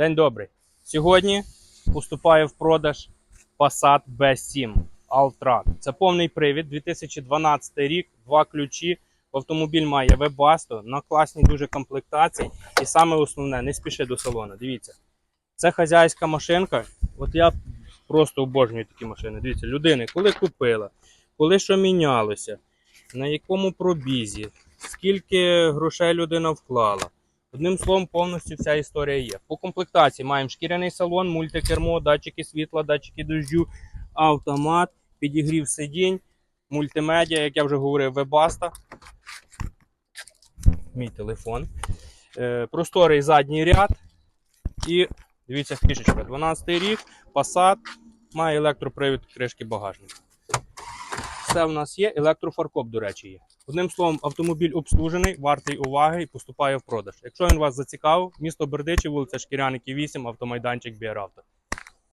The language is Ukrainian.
День добрий. Сьогодні поступає в продаж Passat B7 Alltrack. Це повний привід, 2012 рік, два ключі. Автомобіль має вебасто на класній дуже комплектації. І саме основне, не спіши до салону. Дивіться, це хазяйська машинка. От я просто обожнюю такі машини. Дивіться, людини, коли купила, коли що мінялося, на якому пробізі, скільки грошей людина вклала. Одним словом, повністю вся історія є. По комплектації маємо шкіряний салон, мультикермо, датчики світла, датчики дождю, автомат, підігрів сидінь, мультимедіа, як я вже говорив, вебаста. Мій телефон. Е, просторий задній ряд. І дивіться, фішечка. 12 рік, Passat, має електропривід кришки багажника. Все в нас є, електрофаркоп, до речі, є. Одним словом, автомобіль обслужений, вартий уваги і поступає в продаж. Якщо він вас зацікавив, місто Бердичі, вулиця Шкіряники, 8, автомайданчик Біаравто.